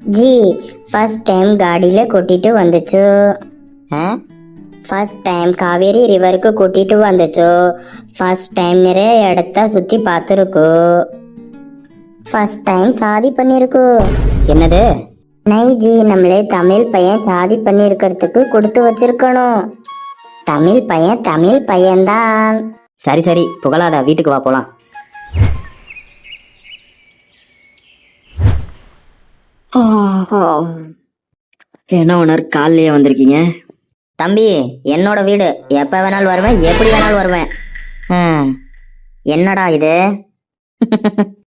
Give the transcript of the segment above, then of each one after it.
G first time காடியில கூட்டிட்டு வந்துச்சு. First time Kaveri ரிவருக்கு கூட்டிட்டு வந்துச்சு. ஃபர்ஸ்ட் டைம் நிறைய இடத்த சுத்தி பார்த்துருக்கு. ஃபர்ஸ்ட் டைம் சாதி பண்ணிருக்கு. என்னது? நை ஜி நம்மளே தமிழ் பையன் சாதி பண்ணியிருக்கிறதுக்கு கொடுத்து வச்சிருக்கணும். தமிழ் பையன் தமிழ் பையன்தான். சரி சரி புகழாத வீட்டுக்கு வா போலாம். என்ன ஓனர் காலையே வந்திருக்கீங்க? தம்பி என்னோட வீடு. எப்ப வேணாலும் வருவேன் எப்படி வேணாலும் வருவேன். ஹம், என்னடா இது?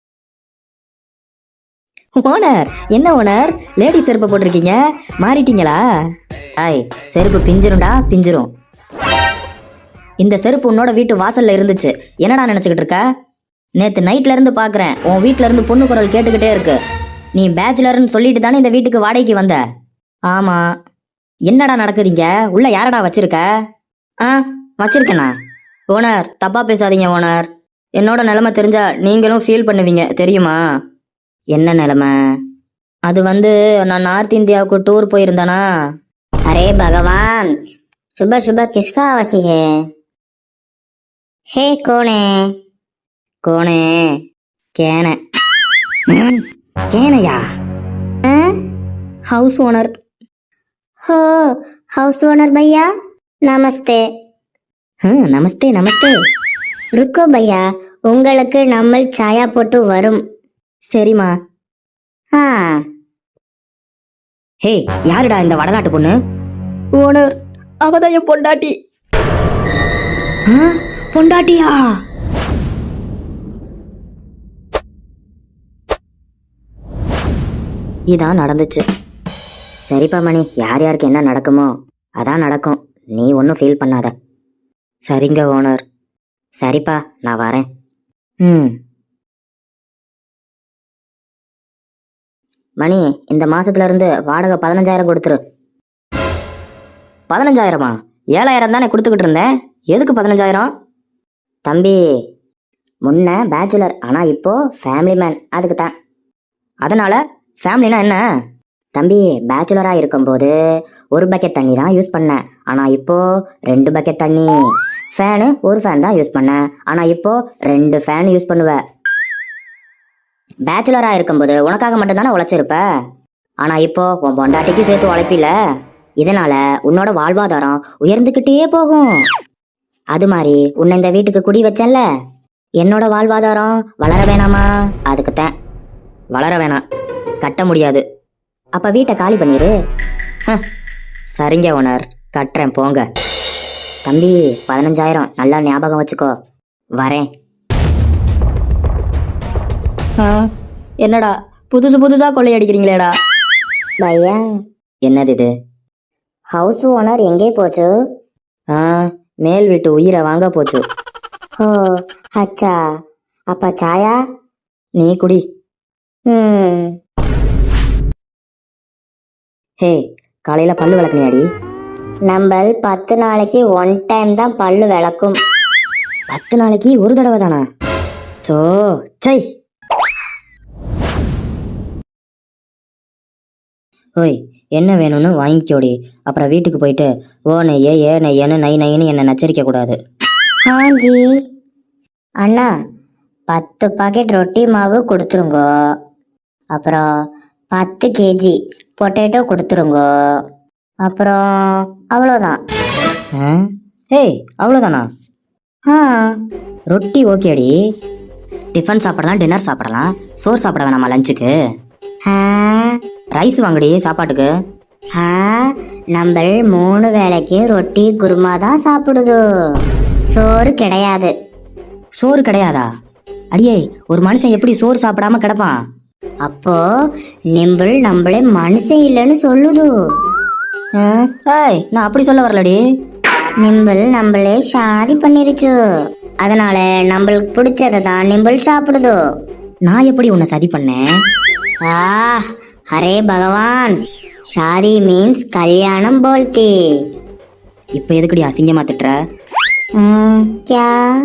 ஓனர் என்ன ஓனர்? லேடி செருப்பு போட்டிருக்கீங்க? மாறிட்டீங்களா? ஐய் செருப்பு பிஞ்சிரும்டா பிஞ்சிரும். இந்த செருப்பு உன்னோட வீட்டு வாசல்ல இருந்துச்சு. என்னடா நினைச்சுக்கிட்டு இருக்க? நேத்து நைட்ல இருந்து பாக்குறேன். உன் வீட்ல இருந்து பொண்ணு குரல் கேட்டுக்கிட்டே இருக்கு. நீ பேச்சுலர்னு சொல்லிட்டு தானே இந்த வீட்டுக்கு வாடகைக்கு வந்த? ஆமா. என்னடா நடக்குதுங்க உள்ள யாரடா வச்சிருக்க? ஆ வச்சிருக்கேண்ணா ஓனர் தப்பா பேசாதீங்க ஓனர். என்னோட நிலைமை தெரிஞ்சா நீங்களும் ஃபீல் பண்ணுவீங்க தெரியுமா? என்ன நிலைமை? அது வந்து நான் நார்த் இந்தியாவுக்கு டூர் போயிருந்தேனா? அரே பகவான் சுப சுப கிஸ்கா அவசி ஹே ஹே கோனே கோனே. கேன ஏனையா? ஹவுஸ் ஓனர் ஹோ ஹவுஸ் ஓனர் ಭಯ್ಯ நமஸ்தே. ம் நமஸ்தே நமஸ்தே. ருக்கோ பையா உங்களுக்கு நம்ம சாயா போட்டு வரும். சரிம்மா. ஆ. ஹே யாருடா இந்த வடநாட்டு பொண்ணு? ஓனர் அவதான் என் பொண்டாட்டி. பொண்டாட்டியா? இதான் நடந்துச்சு. சரிப்பா மணி யார் யாருக்கு என்ன நடக்குமோ அதான் நடக்கும். நீ ஒன்றும் ஃபீல் பண்ணாத. சரிங்க ஓனர். சரிப்பா நான் வரேன். ம். மணி இந்த மாசத்துலேருந்து வாடகை பதினஞ்சாயிரம் கொடுத்துரு. பதினஞ்சாயிரமா? ஏழாயிரம் தானே கொடுத்துக்கிட்டு இருந்தேன். எதுக்கு பதினஞ்சாயிரம்? தம்பி முன்ன பேச்சுலர் ஆனால் இப்போ ஃபேமிலி மேன் அதுக்கு தான் அதனால் ஃபேமிலினா என்ன? தம்பி பேச்சுலராக இருக்கும்போது ஒரு பக்கெட் தண்ணி தான் யூஸ் பண்ணேன். ஆனால் இப்போ ரெண்டு பக்கெட் தண்ணி. ஃபேனு ஒரு ஃபேன் தான் யூஸ் பண்ணேன். ஆனால் இப்போ ரெண்டு ஃபேன் யூஸ் பண்ணுவேன். பேச்சுலராக இருக்கும்போது உனக்காக மட்டும்தானே உழைச்சிருப்ப? ஆனால் இப்போ உன் பொண்டாட்டிக்கு சேர்த்து உழைப்பில. இதனால உன்னோட வாழ்வாதாரம் உயர்ந்துக்கிட்டே போகும். அது மாதிரி உன்னை இந்த வீட்டுக்கு குடி வச்சேன்ல. என்னோட வாழ்வாதாரம் வளர வேணாமா? அதுக்குத்தான் வளர வேணாம். கட்ட முடியாது. அப்ப வீட்டை காலி பண்ணிரு. சரிங்க ஓனர். கட்டுறேன் போங்க. தம்பி பதினஞ்சாயிரம். நல்லா ஞாபகம் வச்சுக்கோ. வரேன். என்னடா? புதுசு புதுசா கொள்ளையடிக்கிறீங்களேடா. பையா என்னது இது? ஹவுஸ் ஓனர் எங்கே போச்சு? ஆ மேல் வீட்டு உயிரை வாங்க போச்சு. ஓ அச்சா. அப்ப சாயா? நீ குடி. ம். ஹே காலையில பல்லு விளக்குனியாடி? நம்ம பத்து நாளைக்கு ஒன் டைம் தான் பல்லு விளக்கும். பத்து நாளைக்கு ஒரு தடவை தானா? சோ சை ஓய் என்ன வேணும்னு வாங்கிக்கோடி. அப்புறம் வீட்டுக்கு போயிட்டு ஓ நெய்யே ஏ நெய்யன்னு நை நைன்னு என்னை நச்சரிக்க கூடாது. ஆஞ்சி. அண்ணா பத்து பாக்கெட் ரொட்டி மாவு கொடுத்துருங்க. அப்புறம் பத்து கேஜி பொட்டேட்டோ கொடுத்துருங்க. அப்புறம் அவ்வளோதான்? ஏய் அவ்வளோதானா? ஆ. ரொட்டி ஓகேடி டிஃபன் சாப்பிடலாம் டின்னர் சாப்பிடலாம். சோறு சாப்பிட வேணாமா லஞ்சுக்கு ரைஸ் வாங்குடி சாப்பாட்டுக்கு. நம்ம மூணு வேளைக்கு ரொட்டி குருமா தான் சாப்பிடுது. சோறு கிடையாது. சோறு கிடையாதா? அடியே ஒரு மனுஷன் எப்படி சோறு சாப்பிடாம கிடப்பான்? அப்போ நிம்பிள் நம்மளே மனுஷன் இல்லைன்னு சொல்லுது. ஆ? ஏய் நான் அப்படி சொல்ல வரலடி. நிம்பிள் நம்மளே ஷாதி பண்ணிருச்சு. அதனால நம்மளுக்கு பிடிச்சதை தான் நிம்பிள் சாப்பிடுது. நான் எப்படி உன்னை சதி பண்ணேன்? ஆ ஹரே பகவான். ஷாதி மீன்ஸ் கல்யாணம் போல்தி இப்போ எதுக்குடி அசிங்கமா திட்டுற? ஆ கியா.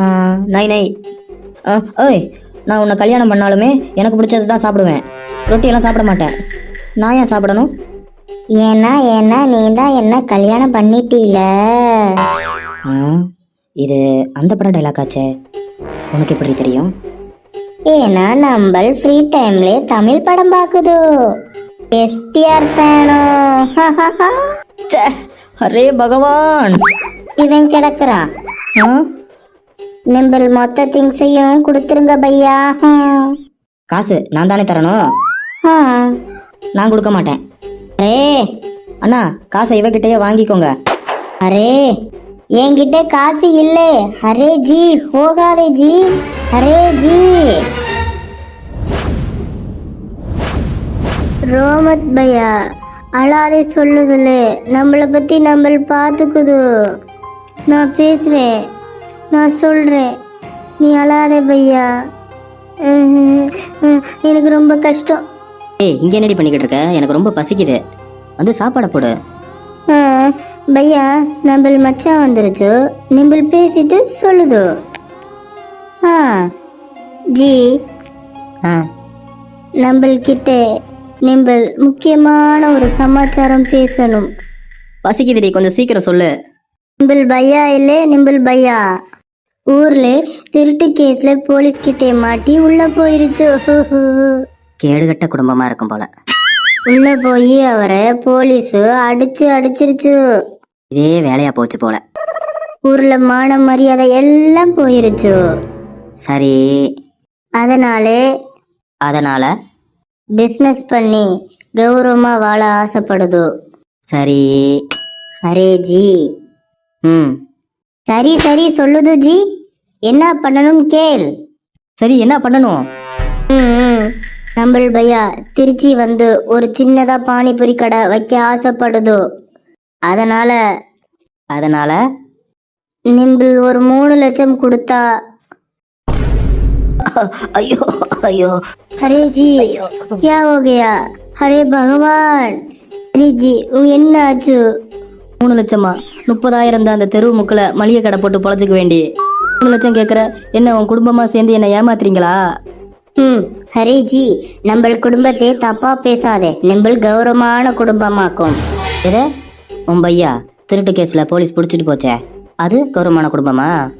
ஆ, நை நை. ஆ, ஓய் நான் உன்னை கல்யாணம் பண்ணாலுமே எனக்கு பிடிச்சது தான் சாப்பிடுவேன். ரொட்டியெல்லாம் சாப்பிட மாட்டேன். நான் ஏன் சாப்பிடணும்? ஏன்னா ஏன்னா நீ தான் என்ன கல்யாணம் பண்ணிட்டீல. இது அந்த படம் டைலாக் ஆச்சே. உனக்கு எப்படி தெரியும்? ஏன்னா நம்ம ஃப்ரீ டைம்ல தமிழ் படம் பாக்குது. எஸ்டிஆர் ஃபேனோ அரே பகவான். இவன் கிடக்குறான். நிம்பிள் மொத்த திங்ஸையும் கொடுத்துருங்க பையா. காசு நான் தானே தரணும். நான் கொடுக்க மாட்டேன். அரே. அண்ணா காசை இவகிட்டயே வாங்கிக்கோங்க. அரே. என்கிட்ட காசு இல்லை. அரே ஜி போகாதே ஜி. அரே ஜி. ரோமத் பையா அழாதே சொல்லுதுல நம்மளை பத்தி நம்ம பார்த்துக்குது. நான் பேசுறேன். நான் சொல்றேன். நீ அழாதே பையா. எனக்கு ரொம்ப கஷ்டம். ஏய் இங்கே என்னடி பண்ணிக்கிட்டு இருக்க? எனக்கு ரொம்ப பசிக்குது. வந்து சாப்பாடை போடு. பையா நம்மள் மச்சான் வந்துருச்சு. நிம்பிள் பேசிட்டு சொல்லுது. ஆ ஜி. ஆ. நம்மள் கிட்ட நிம்பிள் முக்கியமான ஒரு சமாச்சாரம் பேசணும். பசிக்குதுடி கொஞ்சம் சீக்கிரம் சொல்லு. நிம்பிள் பையா இல்லே நிம்பிள் பையா? ஊர்ல திருட்டு கேஸ்ல போலீஸ் கிட்டே மாட்டி உள்ள போயிருச்சு. கேடுகட்ட குடும்பமா இருக்கும் போல. உள்ள போய் அவரை போலீஸ் அடிச்சு அடிச்சிருச்சு. இதே வேலையா போச்சு போல. ஊர்ல மான மரியாதை எல்லாம் போயிருச்சு. சரி. அதனாலே அதனால? பிஸ்னஸ் பண்ணி கௌரவமா வாழ ஆசைப்படுது. சரி. அரே ஜி ம். சரி சரி சொல்லுது ஜி. என்ன பண்ணணும் கேள் சரி என்ன பண்ணணும் ம், ம். நம்பள் பையா திருச்சி வந்து ஒரு சின்னதா பானிபூரி கடை வைக்க ஆசைப்படுது அதனால அதனால நிம்பிள் ஒரு மூணு லட்சம் கொடுத்தா ஐயோ ஐயோ அரே ஜி क्या हो गया அரே பகவான் அரே ஜி உங்க என்ன ஆச்சு மூணு லட்சமா முப்பதாயிரம் தான் அந்த தெரு முக்கில் மளிகை கடை போட்டு பொழைச்சிக்க வேண்டி மூணு லட்சம் கேட்குற என்ன உன் குடும்பமா சேர்ந்து என்னை ஏமாத்துறீங்களா? ம் ஹரே ஜி நம்ம குடும்பத்தை தப்பா பேசாதே. நிம்பிள் கௌரவமான குடும்பமாக்கும். எது? உன் பையா? திருட்டு கேஸ்ல போலீஸ் பிடிச்சிட்டு போச்சே. அது கௌரவமான குடும்பமா?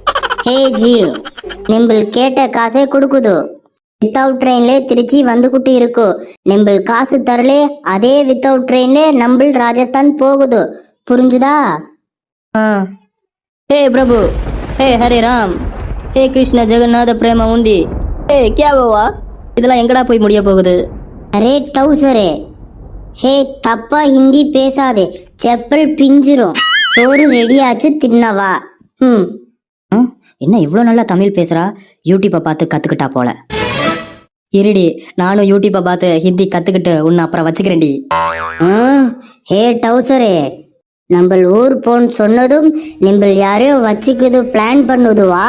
ஹே ஜி நிம்பிள் கேட்ட காசே கொடுக்குது. வித்தவுட் ட்ரெயின்ல திருச்சி வந்துகிட்டு இருக்கு. நிம்பிள் காசு தரலே அதே வித்தவுட் ட்ரெயின்ல நம்பிள் ராஜஸ்தான் போகுது. புரிஞ்சுதா? ஆ. ஹே பிரபு. ஹே ஹரே ராம் ஹே கிருஷ்ண ஜெகநாத பிரேம உந்தி ஹே கியா போவா இதெல்லாம் எங்கடா போய் முடிய போகுது அரே டவுசரே ஹே தப்பா ஹிந்தி பேசாதே செப்பல் பிஞ்சிரும் சோறு ரெடியாச்சு தின்னவா ம் என்ன இவ்வளோ நல்லா தமிழ் பேசுறா யூடியூப்பை பார்த்து கத்துக்கிட்டா போல இருடி நானும் யூடியூப்பை பார்த்து ஹிந்தி கத்துக்கிட்டு உன்னை அப்புறம் வச்சுக்கிறேன்டி ஹே டவுசரே நம்ம ஊர் போன் சொன்னதும் நிம்பிள் யாரையோ வச்சுக்குது பிளான் பண்ணுதுவா?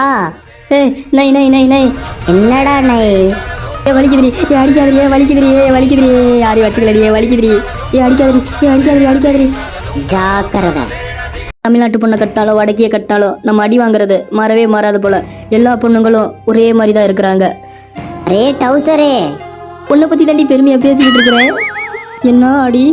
நை நை நை நை. என்னடா நை? ஏ வலிக்குதுடி. ஏ அடிக்காதடி. ஏ வலிக்குதுடி. ஏ வலிக்குதுடி. யாரையும் வச்சுக்கலடி. ஏ வலிக்குதுடி. ஏ அடிக்காதடி. ஏ அடிக்காதடி. அடிக்காதடி. ஜாக்கிரதை. தமிழ்நாட்டு பொண்ணை கட்டாலோ வடக்கிய கட்டாலோ நம்ம அடி வாங்குறது மாறவே மாறாது போல. எல்லா பொண்ணுங்களும் ஒரே மாதிரி தான் இருக்கிறாங்க. அரே டவுசரே. பொண்ணை பத்தி தாண்டி பெருமையா பேசிக்கிட்டு இருக்கிறேன். என்ன அடி?